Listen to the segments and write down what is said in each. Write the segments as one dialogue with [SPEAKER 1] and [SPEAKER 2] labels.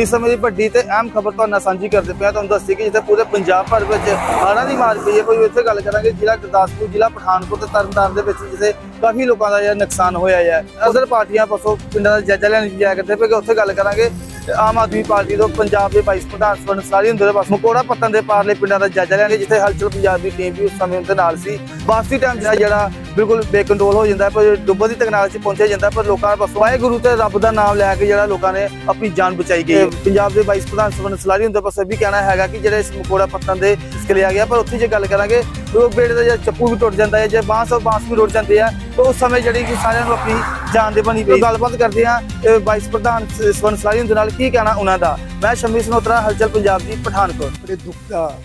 [SPEAKER 1] ਇਸ ਸਮੇਂ ਦੀ ਵੱਡੀ ਤੇ ਅਹਿਮ ਖਬਰ ਤੁਹਾਨੂੰ ਨਾਲ ਸਾਂਝੀ ਕਰਦੇ ਪਿਆ, ਤੁਹਾਨੂੰ ਦੱਸੀ ਕਿ ਜਿੱਥੇ ਪੂਰੇ ਪੰਜਾਬ ਭਰ ਵਿੱਚ ਹੜ੍ਹਾਂ ਦੀ ਮਾਰ ਪਈ ਹੈ, ਕੋਈ ਇੱਥੇ ਗੱਲ ਕਰਾਂਗੇ, ਜ਼ਿਲ੍ਹਾ ਗੁਰਦਾਸਪੁਰ, ਜ਼ਿਲ੍ਹਾ ਪਠਾਨਕੋਟ ਤੇ ਤਰਨਤਾਰਨ ਦੇ ਵਿੱਚ ਜਿੱਥੇ ਕਾਫੀ ਲੋਕਾਂ ਦਾ ਜਿਹੜਾ ਨੁਕਸਾਨ ਹੋਇਆ ਹੈ। ਅਸਰ ਪਾਰਟੀਆਂ ਪਾਸੋਂ ਪਿੰਡਾਂ ਦਾ ਜਾਇਜ਼ਾ ਲੈਣ ਜਾਇਆ ਕਰਦੇ ਪਏ ਕਿ ਉੱਥੇ ਗੱਲ ਕਰਾਂਗੇ। ਆਮ ਆਦਮੀ ਪਾਰਟੀ ਤੋਂ ਪੰਜਾਬ ਦੇ ਵਾਈਸ ਪ੍ਰਧਾਨ ਸਵਰਨ ਸਾਰੀ ਹੁੰਦੇ ਦੇ ਬਸ ਮਕੋੜਾ ਪੱਤਨ ਦੇ ਪਾਰਲੇ ਪਿੰਡਾਂ ਦਾ ਜਾਇਜ਼ਾ ਲੈਣਗੇ ਜਿੱਥੇ ਹਲਚਲ ਪੰਜਾਬ ਦੀ ਟੀਮ ਵੀ ਉਸ ਸਮੇਂ ਉਹਦੇ ਨਾਲ ਸੀ ਬਾਸੀ ਟਾਈਮ ਜਿਹੜਾ ਬਿਲਕੁਲ ਬੇਕੰਟਰੋਲ ਹੋ ਜਾਂਦਾ ਪਰ ਡੁੱਬਣ ਦੀ ਤਕਨਾਲ 'ਚ ਪਹੁੰਚਿਆ ਜਾਂਦਾ ਪਰ ਲੋਕਾਂ ਦਾ ਬਸ ਵਾਹਿਗੁਰੂ ਤੇ ਰੱਬ ਦਾ ਨਾਮ ਲੈ ਕੇ ਜਿਹੜਾ ਲੋਕਾਂ ਨੇ ਆਪਣੀ ਜਾਨ ਬਚਾਈ ਗਈ। ਪੰਜਾਬ ਦੇ ਵਾਈਸ ਪ੍ਰਧਾਨ ਸਵਰਨ ਸਲਾਰੀ ਹੁੰਦੇ ਬਸ ਇਹ ਵੀ ਕਹਿਣਾ ਹੈਗਾ ਕਿ ਜਿਹੜੇ ਇਸ ਮਕੋੜਾ ਪੱਤਨ ਦੇ ਲਿਆ ਗਿਆ ਪਰ ਉੱਥੇ ਜੇ ਗੱਲ ਕਰਾਂਗੇ ਉਹ ਬੇੜੇ ਦਾ ਜਿਹੜਾ ਚੱਪੂ ਵੀ ਟੁੱਟ ਜਾਂਦਾ ਹੈ ਜੇ ਬਾਂਸ ਔਰ ਬਾਂਸ ਵੀ ਟੁੱਟ ਜਾਂਦੇ ਆ ਤਾਂ ਉਸ ਸਮੇਂ ਜਿਹੜੀ ਕਿ ਸਾਰਿਆਂ ਨੂੰ ਆਪਣੀ ਜਾਨ ਦੇ ਬਣੀ ਪਈ ਗੱਲਬਾਤ ਕਰਦੇ ਆ ਵਾਈਸ ਪ੍ਰਧਾਨ ਸ- ਸਵਰਨ ਸਲਾਰੀ ਹੁੰਦੇ ਨਾਲ ਕੀ ਕਹਿਣਾ ਉਹਨਾਂ ਦਾ? ਮੈਂ ਸ਼ਮੀ ਸਨੋਤਰਾ, ਹਲਚਲ ਪੰਜਾਬ ਦੀ ਪਠਾਨਕੋਟ।
[SPEAKER 2] ਬੜੇ ਦੁੱਖ ਦਾ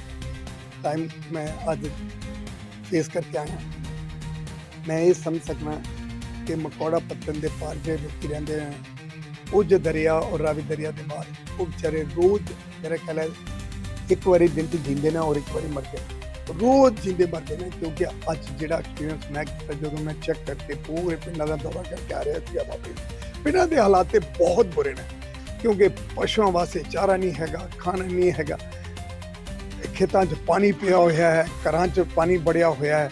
[SPEAKER 2] ਟਾਈਮ ਮੈਂ ਅੱਜ ਫੇਸ ਕਰਕੇ ਆਇਆ। ਮੈਂ ਇਹ ਸਮਝ ਸਕਦਾ ਕਿ ਮਕੌੜਾ ਪੱਤਨ ਦੇ ਪਾਰ ਜਿਹੜੇ ਲੋਕੀ ਰਹਿੰਦੇ ਨੇ ਉਜ ਦਰਿਆ ਔਰ ਰਾਵੀ ਦਰਿਆ ਦੇ ਬਾਹਰ ਉਹ ਵਿਚਾਰੇ ਰੋਜ਼, ਮੇਰੇ ਖਿਆਲ ਇੱਕ ਵਾਰੀ ਦਿਨ ਚ ਜੀਂਦੇ ਨੇ ਔਰ ਇੱਕ ਵਾਰੀ ਮਰਦੇ ਨੇ। ਰੋਜ਼ ਜਿੰਦੇ ਮਰਦੇ ਨੇ, ਕਿਉਂਕਿ ਅੱਜ ਜਿਹੜਾ ਐਕਸਪੀਰੀਅੰਸ ਮੈਂ ਕੀਤਾ, ਜਦੋਂ ਮੈਂ ਚੈੱਕ ਕਰਕੇ ਪੂਰੇ ਪਿੰਡਾਂ ਦਾ ਦੌਰਾ ਕਰਕੇ ਆ ਰਿਹਾ ਸੀ ਬਾਬੇ ਪਿੰਡਾਂ ਦੇ ਹਾਲਾਤ ਤੇ ਬਹੁਤ ਬੁਰੇ ਨੇ, ਕਿਉਂਕਿ ਪਸ਼ੂਆਂ ਵਾਸਤੇ ਚਾਰਾ ਨਹੀਂ ਹੈਗਾ, ਖਾਣਾ ਨਹੀਂ ਹੈਗਾ, ਖੇਤਾਂ 'ਚ ਪਾਣੀ ਪਿਆ ਹੋਇਆ ਹੈ, ਘਰਾਂ 'ਚ ਪਾਣੀ ਬੜਿਆ ਹੋਇਆ ਹੈ,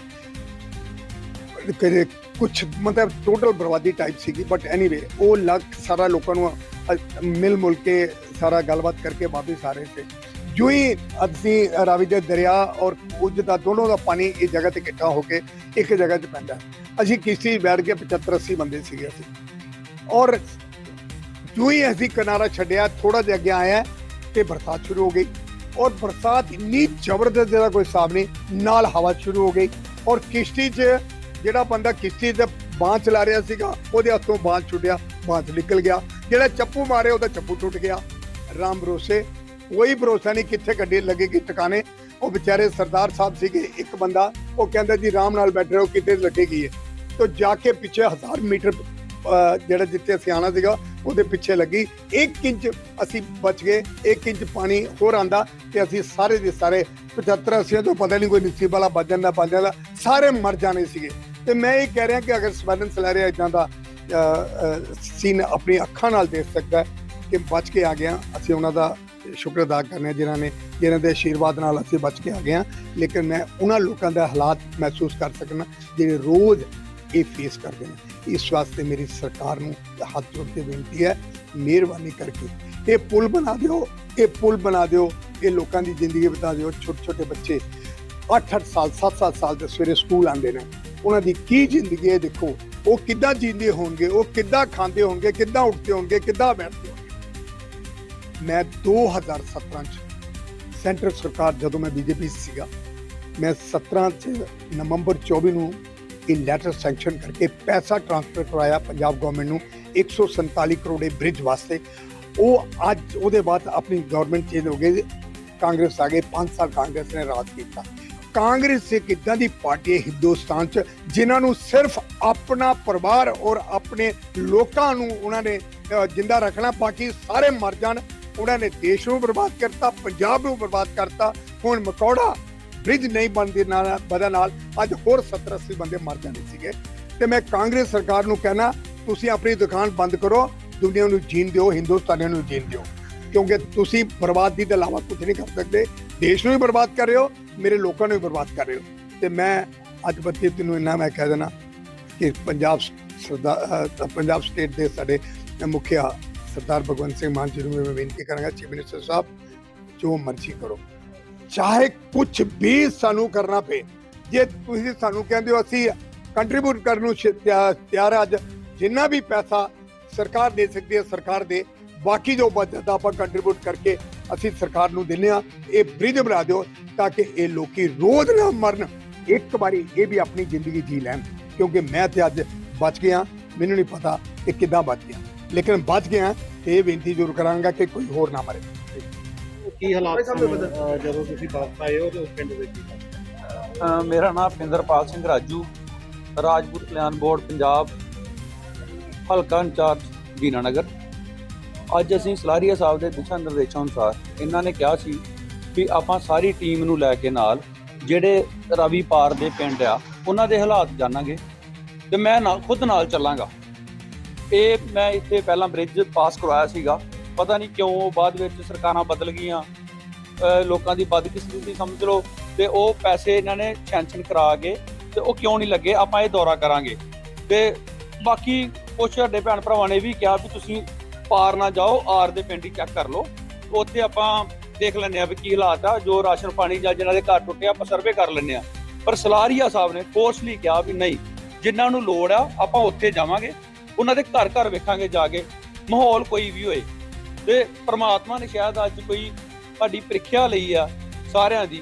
[SPEAKER 2] ਕਦੇ ਕੁਝ ਮਤਲਬ ਟੋਟਲ ਬਰਬਾਦੀ ਟਾਈਪ ਸੀਗੀ ਬਟ ਐਨੀਵੇ ਉਹ ਲੱਗ ਸਾਰਾ ਲੋਕਾਂ ਨੂੰ ਮਿਲ ਮੁਲ ਕੇ ਸਾਰਾ ਗੱਲਬਾਤ ਕਰਕੇ ਵਾਪਸ ਆ ਰਹੇ ਸੀ। ਜੋ ਹੀ ਅਸੀਂ ਰਾਵੀ ਦੇ ਦਰਿਆ ਔਰ ਕੁਝ ਦਾ ਦੋਨੋਂ ਦਾ ਪਾਣੀ ਇਸ ਜਗ੍ਹਾ ਤੇ ਇਕੱਠਾ ਹੋ ਕੇ ਇੱਕ ਜਗ੍ਹਾ 'ਚ ਪੈਂਦਾ। ਅਸੀਂ ਕਿਸ਼ਤੀ 'ਚ ਬੈਠ ਕੇ 75 80 ਬੰਦੇ ਸੀਗੇ ਅਸੀਂ। ਔਰ ਜੋ ਹੀ ਅਸੀਂ ਕਿਨਾਰਾ ਛੱਡਿਆ ਥੋੜਾ ਜਿਹਾ ਅੱਗੇ ਆਇਆ ਤੇ ਬਰਸਾਤ ਸ਼ੁਰੂ ਹੋ ਗਈ। ਔਰ ਬਰਸਾਤ ਇੰਨੀ ਜ਼ਬਰਦਸਤ ਜਿਹੜਾ ਕੋਈ ਹਿਸਾਬ ਨਹੀਂ, ਨਾਲ ਹਵਾ ਸ਼ੁਰੂ ਹੋ ਗਈ। ਔਰ ਕਿਸ਼ਤੀ 'ਚ ਜਿਹੜਾ ਬੰਦਾ ਕਿਸ਼ਤੀ ਤੇ ਬਾਂਹ ਚਲਾ ਰਿਹਾ ਸੀਗਾ, ਉਹਦੇ ਹੱਥੋਂ ਬਾਂਹ ਛੁੱਟਿਆ, ਬਾਂਹ ਨਿਕਲ ਗਿਆ। ਜਿਹੜਾ ਚੱਪੂ ਮਾਰਿਆ, ਉਹਦਾ ਚੱਪੂ ਟੁੱਟ ਗਿਆ। ਰਾਮ ਭਰੋਸੇ ਕੋਈ ਭਰੋਸਾ ਨਹੀਂ ਕਿੱਥੇ ਗੱਡੀ ਲੱਗੇਗੀ ਟਿਕਾਣੇ। ਉਹ ਵਿਚਾਰੇ ਸਰਦਾਰ ਸਾਹਿਬ ਸੀਗੇ, ਇੱਕ ਬੰਦਾ, ਉਹ ਕਹਿੰਦਾ ਜੀ ਆਰਾਮ ਨਾਲ ਬੈਠੇ ਰਹੋ, ਕਿਤੇ ਲੱਗੇਗੀ ਹੈ। ਤੋ ਜਾ ਕੇ ਪਿੱਛੇ 1000 ਮੀਟਰ ਜਿਹੜਾ ਜਿੱਥੇ ਅਸੀਂ ਆਣਾ ਸੀਗਾ, ਉਹਦੇ ਪਿੱਛੇ ਲੱਗੀ। 1 ਇੰਚ ਅਸੀਂ ਬਚ ਗਏ 1 ਇੰਚ ਪਾਣੀ ਹੋਰ ਆਂਦਾ ਤੇ ਅਸੀਂ ਸਾਰੇ ਦੇ ਸਾਰੇ 75 80 ਤੋਂ ਪਤਾ ਨਹੀਂ ਕੋਈ ਨਸੀਬ ਵਾਲਾ ਬਚ ਜਾਂਦਾ ਬਚ ਜਾਂਦਾ, ਸਾਰੇ ਮਰ ਜਾਣੇ ਸੀਗੇ। ਤੇ ਮੈਂ ਇਹ ਕਹਿ ਰਿਹਾ ਕਿ ਅਗਰ ਸਵਰਨ ਸਲੈਰੀਆ ਇਦਾਂ ਦਾ ਸੀਨ ਆਪਣੀ ਅੱਖਾਂ ਨਾਲ ਦੇਖ ਸਕਦਾ ਕਿ ਬਚ ਕੇ ਆ ਗਿਆ, ਅਸੀਂ ਉਹਨਾਂ ਦਾ ਸ਼ੁਕਰ ਅਦਾ ਕਰਨੇ ਹਾਂ ਜਿਨ੍ਹਾਂ ਨੇ, ਜਿਨ੍ਹਾਂ ਦੇ ਆਸ਼ੀਰਵਾਦ ਨਾਲ ਅਸੀਂ ਬਚ ਕੇ ਆ ਗਏ ਹਾਂ। ਲੇਕਿਨ ਮੈਂ ਉਹਨਾਂ ਲੋਕਾਂ ਦਾ ਹਾਲਾਤ ਮਹਿਸੂਸ ਕਰ ਸਕਣਾ ਜਿਹੜੇ ਰੋਜ਼ ਇਹ ਫੇਸ ਕਰਦੇ ਨੇ। ਇਸ ਵਾਸਤੇ ਮੇਰੀ ਸਰਕਾਰ ਨੂੰ ਹੱਥ ਜੋੜ ਕੇ ਬੇਨਤੀ ਹੈ, ਮਿਹਰਬਾਨੀ ਕਰਕੇ ਇਹ ਪੁਲ ਬਣਾ ਦਿਓ, ਇਹ ਪੁਲ ਬਣਾ ਦਿਓ, ਇਹ ਲੋਕਾਂ ਦੀ ਜ਼ਿੰਦਗੀ ਬਤਾ ਦਿਓ। ਛੋਟੇ ਛੋਟੇ ਬੱਚੇ 8-8 ਸਾਲ 7-7 ਸਾਲ ਦੇ ਸਵੇਰੇ ਸਕੂਲ ਆਉਂਦੇ ਨੇ। ਉਹਨਾਂ ਦੀ ਕੀ ਜ਼ਿੰਦਗੀ ਹੈ, ਦੇਖੋ, ਉਹ ਕਿੱਦਾਂ ਜੀਂਦੇ ਹੋਣਗੇ, ਉਹ ਕਿੱਦਾਂ ਖਾਂਦੇ ਹੋਣਗੇ, ਕਿੱਦਾਂ ਉੱਠਦੇ ਹੋਣਗੇ, ਕਿੱਦਾਂ ਬੈਠਦੇ ਮੈਂ 2017 ਚ ਸੈਂਟਰ ਸਰਕਾਰ ਜਦੋਂ ਮੈਂ ਬੀਜੇਪੀ ਸੀਗਾ, ਮੈਂ 17 ਚ ਨਵੰਬਰ 24 ਨੂੰ ਇਹ ਲੈਟਰ ਸੈਂਕਸ਼ਨ ਕਰਕੇ ਪੈਸਾ ਟ੍ਰਾਂਸਫਰ ਕਰਾਇਆ ਪੰਜਾਬ ਗਵਰਨਮੈਂਟ ਨੂੰ 147 ਕਰੋੜ ਦੇ ਬ੍ਰਿਜ ਵਾਸਤੇ। ਉਹ ਅੱਜ, ਉਹਦੇ ਬਾਅਦ ਆਪਣੀ ਗਵਰਨਮੈਂਟ ਚੇਂਜ ਹੋ ਗਈ, ਕਾਂਗਰਸ ਆ ਗਏ 5 ਸਾਲ ਕਾਂਗਰਸ ਨੇ ਰਾਜ ਕੀਤਾ। ਕਾਂਗਰਸ ਇੱਕ ਇਦਾਂ ਦੀ ਪਾਰਟੀ ਹੈ ਹਿੰਦੁਸਤਾਨ 'ਚ, ਜਿਨ੍ਹਾਂ ਨੂੰ ਸਿਰਫ ਆਪਣਾ ਪਰਿਵਾਰ ਔਰ ਆਪਣੇ ਲੋਕਾਂ ਨੂੰ ਉਹਨਾਂ ਨੇ ਜਿੰਦਾ ਰੱਖਣਾ, ਬਾਕੀ ਸਾਰੇ ਮਰ ਜਾਣ। ਉਹਨਾਂ ਨੇ ਦੇਸ਼ ਨੂੰ ਬਰਬਾਦ ਕਰਤਾ, ਪੰਜਾਬ ਨੂੰ ਬਰਬਾਦ ਕਰਤਾ। ਹੁਣ ਮਕੌੜਾ ਬ੍ਰਿਜ ਨਹੀਂ ਬਣਦੇ ਨਾਲ ਵਜ੍ਹਾ ਨਾਲ, ਅੱਜ ਹੋਰ 70 80 ਬੰਦੇ ਮਰ ਜਾਣੇ ਸੀਗੇ। ਤੇ ਮੈਂ ਕਾਂਗਰਸ ਸਰਕਾਰ ਨੂੰ ਕਹਿਣਾ, ਤੁਸੀਂ ਆਪਣੀ ਦੁਕਾਨ ਬੰਦ ਕਰੋ, ਦੁਨੀਆ ਨੂੰ ਜੀਣ ਦਿਓ, ਹਿੰਦੁਸਤਾਨੀਆਂ ਨੂੰ ਜੀਣ ਦਿਓ। ਕਿਉਂਕਿ ਤੁਸੀਂ ਬਰਬਾਦੀ ਤੋਂ ਇਲਾਵਾ ਕੁਝ ਨਹੀਂ ਕਰ ਸਕਦੇ। ਦੇਸ਼ ਨੂੰ ਵੀ ਬਰਬਾਦ ਕਰ ਰਹੇ ਹੋ, ਮੇਰੇ ਲੋਕਾਂ ਨੂੰ ਵੀ ਬਰਬਾਦ ਕਰ ਰਹੇ ਹੋ। ਤੇ ਮੈਂ ਅੱਜ ਬੱਤੀ ਤੈਨੂੰ ਇੰਨਾ ਮੈਂ ਕਹਿ ਦੇਣਾ ਕਿ ਪੰਜਾਬ ਸਰਦਾਰ ਪੰਜਾਬ ਸਟੇਟ ਦੇ ਸਾਡੇ ਮੁਖੀਆ ਸਰਦਾਰ ਭਗਵੰਤ ਸਿੰਘ ਮਾਨ ਜੀ ਨੂੰ ਮੈਂ ਬੇਨਤੀ ਕਰਾਂਗਾ ਚੀਫ ਮਿਨਿਸਟਰ ਸਾਹਿਬ, ਜੋ ਮਰਜ਼ੀ ਕਰੋ। ਚਾਹੇ ਕੁਝ ਵੀ ਸਾਨੂੰ ਕਰਨਾ ਪਏ, ਜੇ ਤੁਸੀਂ ਸਾਨੂੰ ਕਹਿੰਦੇ ਹੋ, ਅਸੀਂ ਕੰਟਰੀਬਿਊਟ ਕਰਨ ਨੂੰ ਤਿਆ- ਤਿਆਰ ਹਾਂ ਅੱਜ, ਜਿੰਨਾ ਵੀ ਪੈਸਾ ਸਰਕਾਰ ਦੇ ਸਕਦੀ ਹੈ, ਸਰਕਾਰ ਦੇ। ਬਾਕੀ ਜੋ ਬਚਤ ਆਪਾਂ ਕੰਟਰੀਬਿਊਟ ਕਰਕੇ ਅਸੀਂ ਸਰਕਾਰ ਨੂੰ ਦਿੰਨੇ ਆ। ਇਹ ਬ੍ਰਿਜ ਬਣਾ ਦਿਓ ਤਾਂ ਕਿ ਇਹ ਲੋਕੀ ਰੋਜ਼ ਨਾ ਮਰਨ। ਇੱਕ ਵਾਰੀ ਇਹ ਵੀ ਆਪਣੀ ਜ਼ਿੰਦਗੀ ਜੀ ਲੈਣ, ਕਿਉਂਕਿ ਮੈਂ ਤੇ ਅੱਜ ਬਚ ਗਿਆ ਮੈਨੂੰ ਨਹੀਂ ਪਤਾ ਕਿ ਕਿੱਦਾਂ ਬਚ ਗਿਆ। ਲੇਕਿਨ ਬਚ ਗਿਆ ਤੇ ਇਹ ਬੇਨਤੀ ਜ਼ਰੂਰ ਕਰਾਂਗਾ ਕਿ ਕੋਈ ਹੋਰ ਨਾ ਮਰੇ।
[SPEAKER 3] ਕੀ ਹਾਲਾਤ ਸਨ ਅਹ, ਜਦੋਂ ਤੁਸੀਂ ਵਾਪਸ ਆਏ ਹੋ ਤੇ ਉਸ ਪਿੰਡ ਵਿੱਚ
[SPEAKER 4] ਅ, ਮੇਰਾ ਨਾਮ ਪਿੰਦਰਪਾਲ ਸਿੰਘ ਰਾਜੂ ਰਾਜਪੂਤ ਕਲਿਆਣ ਬੋਰਡ ਪੰਜਾਬ ਹਲਕਾ ਇੰਚਾਰਜ ਦੀਨਾਨਗਰ ਅੱਜ ਅਸੀਂ ਸਲਾਰੀਆ ਸਾਹਿਬ ਦੇ ਦਿਸ਼ਾ ਨਿਰਦੇਸ਼ਾਂ ਅਨੁਸਾਰ ਇਹਨਾਂ ਨੇ ਕਿਹਾ ਸੀ ਵੀ ਆਪਾਂ ਸਾਰੀ ਟੀਮ ਨੂੰ ਲੈ ਕੇ ਨਾਲ ਜਿਹੜੇ ਰਵੀ ਪਾਰ ਦੇ ਪਿੰਡ ਆ ਉਹਨਾਂ ਦੇ ਹਾਲਾਤ ਜਾਣਾਂਗੇ ਤੇ ਮੈਂ ਨਾਲ ਖੁਦ ਨਾਲ ਚੱਲਾਂਗਾ। ਇਹ ਮੈਂ ਇੱਥੇ ਪਹਿਲਾਂ ਬ੍ਰਿਜ ਪਾਸ ਕਰਵਾਇਆ ਸੀਗਾ। ਪਤਾ ਨਹੀਂ ਕਿਉਂ ਬਾਅਦ ਵਿੱਚ ਸਰਕਾਰਾਂ ਬਦਲ ਗਈਆਂ। ਲੋਕਾਂ ਦੀ ਬਦਕਿਸਮਤੀ ਸਮਝ ਲਓ ਤੇ ਉਹ ਪੈਸੇ ਇਹਨਾਂ ਨੇ ਸੈਂਕਸ਼ਨ ਕਰਾ ਕੇ ਤੇ ਉਹ ਕਿਉਂ ਨਹੀਂ ਲੱਗੇ? ਆਪਾਂ ਇਹ ਦੌਰਾ ਕਰਾਂਗੇ। ਤੇ ਬਾਕੀ ਕੁਛ ਸਾਡੇ ਭੈਣ ਭਰਾਵਾਂ ਨੇ ਵੀ ਕਿਹਾ ਵੀ ਤੁਸੀਂ ਪਾਰ ਨਾ ਜਾਓ, ਆਰ ਦੇ ਪਿੰਡ ਹੀ ਚੈੱਕ ਕਰ ਲਓ। ਉੱਥੇ ਆਪਾਂ ਦੇਖ ਲੈਂਦੇ ਆ ਵੀ ਕੀ ਹਾਲਾਤ ਆ। ਜੋ ਰਾਸ਼ਨ ਪਾਣੀ ਜਾਂ ਜਿਹਨਾਂ ਦੇ ਘਰ ਟੁੱਟੇ ਆਪਾਂ ਸਰਵੇ ਕਰ ਲੈਂਦੇ ਆ ਪਰ ਸਲਾਰੀਆ ਸਾਹਿਬ ਨੇ ਕੋਰਸਲੀ ਕਿਹਾ ਵੀ ਨਹੀਂ, ਜਿਨ੍ਹਾਂ ਨੂੰ ਲੋੜ ਆ, ਆਪਾਂ ਉੱਥੇ ਜਾਵਾਂਗੇ। ਉਹਨਾਂ ਦੇ ਘਰ ਘਰ ਵੇਖਾਂਗੇ ਜਾ ਕੇ, ਮਾਹੌਲ ਕੋਈ ਵੀ ਹੋਏ। ਤੇ ਪ੍ਰਮਾਤਮਾ ਨੇ ਸ਼ਾਇਦ ਅੱਜ ਕੋਈ ਸਾਡੀ ਪ੍ਰੀਖਿਆ ਲਈ ਆ ਸਾਰਿਆਂ ਦੀ।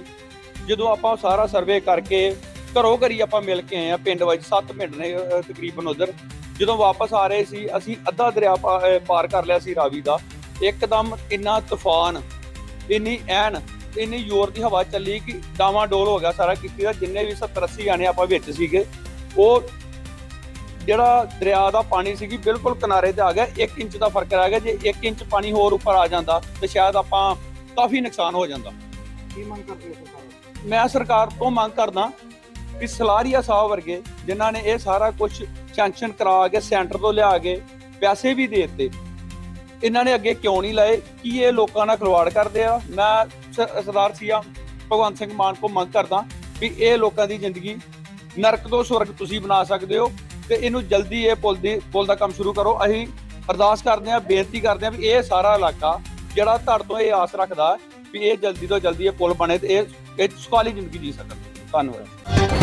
[SPEAKER 4] ਜਦੋਂ ਆਪਾਂ ਸਾਰਾ ਸਰਵੇ ਕਰਕੇ ਘਰੋਂ ਘਰੀ ਆਪਾਂ ਮਿਲ ਕੇ ਆਏ ਆ, ਪਿੰਡ ਵਿੱਚ ਸੱਤ ਪਿੰਡ ਨੇ ਤਕਰੀਬਨ ਉਧਰ। ਜਦੋਂ ਵਾਪਸ ਆ ਰਹੇ ਸੀ, ਅਸੀਂ ਅੱਧਾ ਦਰਿਆ ਪਾ- ਪਾਰ ਕਰ ਲਿਆ ਸੀ ਰਾਵੀ ਦਾ। ਇੱਕਦਮ ਇੰਨਾ ਤੂਫਾਨ, ਇੰਨੀ ਐਨ, ਇੰਨੀ ਜ਼ੋਰ ਦੀ ਹਵਾ ਚੱਲੀ ਕਿ ਡਾਵਾਂ ਡੋਲ ਹੋ ਗਿਆ ਸਾਰਾ ਕਿਸ਼ਤੀ ਦਾ ਜਿੰਨੇ ਵੀ 70 80 ਜਾਣੇ ਆਪਾਂ ਵਿੱਚ ਸੀਗੇ, ਉਹ ਜਿਹੜਾ ਦਰਿਆ ਦਾ ਪਾਣੀ ਸੀਗੀ ਬਿਲਕੁਲ ਕਿਨਾਰੇ ਤੇ ਆ ਗਿਆ 1 ਇੰਚ ਦਾ ਫ਼ਰਕ ਰਹਿ ਗਿਆ ਜੇ 1 ਇੰਚ ਪਾਣੀ ਹੋਰ ਉੱਪਰ ਆ ਜਾਂਦਾ ਤੇ ਸ਼ਾਇਦ ਆਪਾਂ ਕਾਫੀ ਨੁਕਸਾਨ ਹੋ ਜਾਂਦਾ।
[SPEAKER 3] ਕੀ ਮੰਗ ਕਰਦੇ ਹੋ ਸਰਕਾਰ?
[SPEAKER 4] ਮੈਂ ਸਰਕਾਰ ਤੋਂ ਮੰਗ ਕਰਦਾ ਕਿ ਸਲਾਰੀਆ ਸਾਹਿਬ ਵਰਗੇ ਜਿਨ੍ਹਾਂ ਨੇ ਇਹ ਸਾਰਾ ਕੁਝ ਸੈਂਕਸ਼ਨ ਕਰਾ ਕੇ ਸੈਂਟਰ ਤੋਂ ਲਿਆ ਕੇ ਪੈਸੇ ਵੀ ਦੇ ਦਿੱਤੇ ਇਹਨਾਂ ਨੇ ਅੱਗੇ ਕਿਉਂ ਨਹੀਂ ਲਾਏ? ਕੀ ਇਹ ਲੋਕਾਂ ਨਾਲ ਖਿਲਵਾੜ ਕਰਦੇ ਆ? ਮੈਂ ਸਰਦਾਰ ਸੀਆ ਭਗਵੰਤ ਸਿੰਘ ਮਾਨ ਕੋ ਮੰਗ ਕਰਦਾ ਵੀ ਇਹ ਲੋਕਾਂ ਦੀ ਜ਼ਿੰਦਗੀ ਨਰਕ ਤੋਂ ਸਵਰਗ ਤੁਸੀਂ ਬਣਾ ਸਕਦੇ ਹੋ। ਤੇ ਇਹਨੂੰ ਜਲਦੀ ਇਹ ਪੁਲ ਦੀ ਪੁਲ ਦਾ ਕੰਮ ਸ਼ੁਰੂ ਕਰੋ। ਅਸੀਂ ਅਰਦਾਸ ਕਰਦੇ ਹਾਂ, ਬੇਨਤੀ ਕਰਦੇ ਹਾਂ ਵੀ ਇਹ ਸਾਰਾ ਇਲਾਕਾ ਜਿਹੜਾ ਤੁਹਾਡੇ ਤੋਂ ਇਹ ਆਸ ਰੱਖਦਾ ਵੀ ਇਹ ਜਲਦੀ ਤੋਂ ਜਲਦੀ ਇਹ ਪੁਲ ਬਣੇ ਤੇ ਇਹ ਇਹ ਸੁਖਾਲੀ ਜ਼ਿੰਦਗੀ ਜੀ ਸਕਣ। ਧੰਨਵਾਦ।